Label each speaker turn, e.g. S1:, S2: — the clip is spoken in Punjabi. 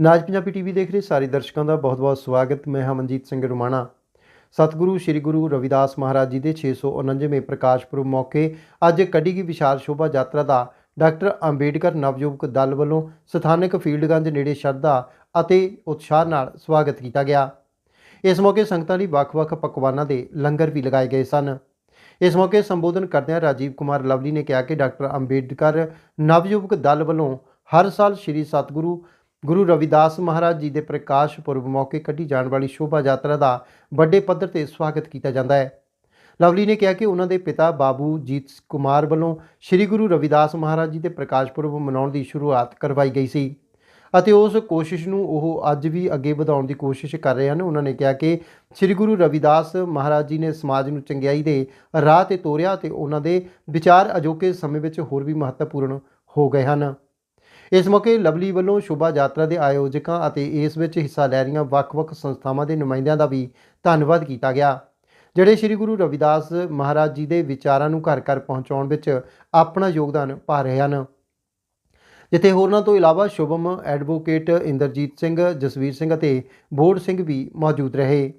S1: ਨਾਜ ਪੰਜਾਬੀ ਟੀਵੀ ਦੇਖ ਰਹੇ ਸਾਰੇ ਦਰਸ਼ਕਾਂ ਦਾ ਬਹੁਤ-ਬਹੁਤ ਸਵਾਗਤ। ਮੈਂ ਹਾਂ ਮਨਜੀਤ ਸਿੰਘ ਰੁਮਾਣਾ। ਸਤਿਗੁਰੂ, ਸ੍ਰੀ ਗੁਰੂ ਰਵਿਦਾਸ ਮਹਾਰਾਜ ਜੀ ਦੇ 649ਵੇਂ ਪ੍ਰਕਾਸ਼ ਪੁਰਬ ਮੌਕੇ ਅੱਜ ਕੱਢੀ ਗਈ ਵਿਸ਼ਾਲ ਸ਼ੋਭਾ ਯਾਤਰਾ ਦਾ ਡਾਕਟਰ ਅੰਬੇਡਕਰ ਨਵਯੁਵਕ ਦਲ ਵੱਲੋਂ ਸਥਾਨਕ ਫੀਲਡਗੰਜ ਨੇੜੇ ਸ਼ਰਧਾ ਅਤੇ ਉਤਸ਼ਾਹ ਨਾਲ ਸਵਾਗਤ ਕੀਤਾ ਗਿਆ। ਇਸ ਮੌਕੇ ਸੰਗਤਾਂ ਲਈ ਵੱਖ-ਵੱਖ ਪਕਵਾਨਾਂ ਦੇ ਲੰਗਰ ਵੀ ਲਗਾਏ ਗਏ ਸਨ। ਇਸ ਮੌਕੇ ਸੰਬੋਧਨ ਕਰਦਿਆਂ ਰਾਜੀਵ ਕੁਮਾਰ ਲਵਲੀ ਨੇ ਕਿਹਾ ਕਿ ਡਾਕਟਰ ਅੰਬੇਡਕਰ ਨਵਯੁਵਕ ਦਲ ਵੱਲੋਂ ਹਰ ਸਾਲ ਸ੍ਰੀ ਸਤਿਗੁਰੂ ਗੁਰੂ ਰਵਿਦਾਸ ਮਹਾਰਾਜ ਜੀ ਦੇ ਪ੍ਰਕਾਸ਼ ਪੁਰਬ ਮੌਕੇ ਕੱਢੀ ਜਾਣ ਵਾਲੀ ਸ਼ੋਭਾ ਯਾਤਰਾ ਦਾ ਵੱਡੇ ਪੱਧਰ ਤੇ ਸਵਾਗਤ ਕੀਤਾ ਜਾਂਦਾ ਹੈ। ਲਵਲੀ ਨੇ ਕਿਹਾ ਕਿ ਉਹਨਾਂ ਦੇ ਪਿਤਾ ਬਾਬੂ ਜੀਤ ਕੁਮਾਰ ਵੱਲੋਂ ਸ੍ਰੀ ਗੁਰੂ ਰਵਿਦਾਸ ਮਹਾਰਾਜ ਜੀ ਦੇ ਪ੍ਰਕਾਸ਼ ਪੁਰਬ ਮਨਾਉਣ ਦੀ ਸ਼ੁਰੂਆਤ ਕਰਵਾਈ ਗਈ ਸੀ ਅਤੇ ਉਸ ਕੋਸ਼ਿਸ਼ ਨੂੰ ਉਹ ਅੱਜ ਵੀ ਅੱਗੇ ਵਧਾਉਣ ਦੀ ਕੋਸ਼ਿਸ਼ ਕਰ ਰਹੇ ਹਨ। ਉਹਨਾਂ ਨੇ ਕਿਹਾ ਕਿ ਸ੍ਰੀ ਗੁਰੂ ਰਵਿਦਾਸ ਮਹਾਰਾਜ ਜੀ ਨੇ ਸਮਾਜ ਨੂੰ ਚੰਗਿਆਈ ਦੇ ਰਾਹ ਤੇ ਤੋਰਿਆ ਤੇ ਉਹਨਾਂ ਦੇ ਵਿਚਾਰ ਅਜੋਕੇ ਸਮੇਂ ਵਿੱਚ ਹੋਰ ਵੀ ਮਹੱਤਵਪੂਰਨ ਹੋ ਗਏ ਹਨ। ਇਸ ਮੌਕੇ ਲਵਲੀ ਵੱਲੋਂ ਸ਼ੋਭਾ ਯਾਤਰਾ ਦੇ ਆਯੋਜਕਾਂ ਅਤੇ ਇਸ ਵਿੱਚ ਹਿੱਸਾ ਲੈ ਰਹੀਆਂ ਵੱਖ-ਵੱਖ ਸੰਸਥਾਵਾਂ ਦੇ ਨੁਮਾਇੰਦਿਆਂ ਦਾ ਵੀ ਧੰਨਵਾਦ ਕੀਤਾ ਗਿਆ। ਜਿਹੜੇ ਸ੍ਰੀ ਗੁਰੂ ਰਵਿਦਾਸ ਮਹਾਰਾਜ ਜੀ ਦੇ ਵਿਚਾਰਾਂ ਨੂੰ ਘਰ-ਘਰ ਪਹੁੰਚਾਉਣ ਵਿੱਚ ਆਪਣਾ ਯੋਗਦਾਨ ਪਾ ਰਹੇ ਹਨ। ਜਿੱਥੇ ਹੋਰਨਾਂ ਤੋਂ ਇਲਾਵਾ ਸ਼ੁਭਮ ਐਡਵੋਕੇਟ ਇੰਦਰਜੀਤ ਸਿੰਘ, ਜਸਵੀਰ ਸਿੰਘ ਅਤੇ ਬੋੜ ਸਿੰਘ ਵੀ ਮੌਜੂਦ ਰਹੇ।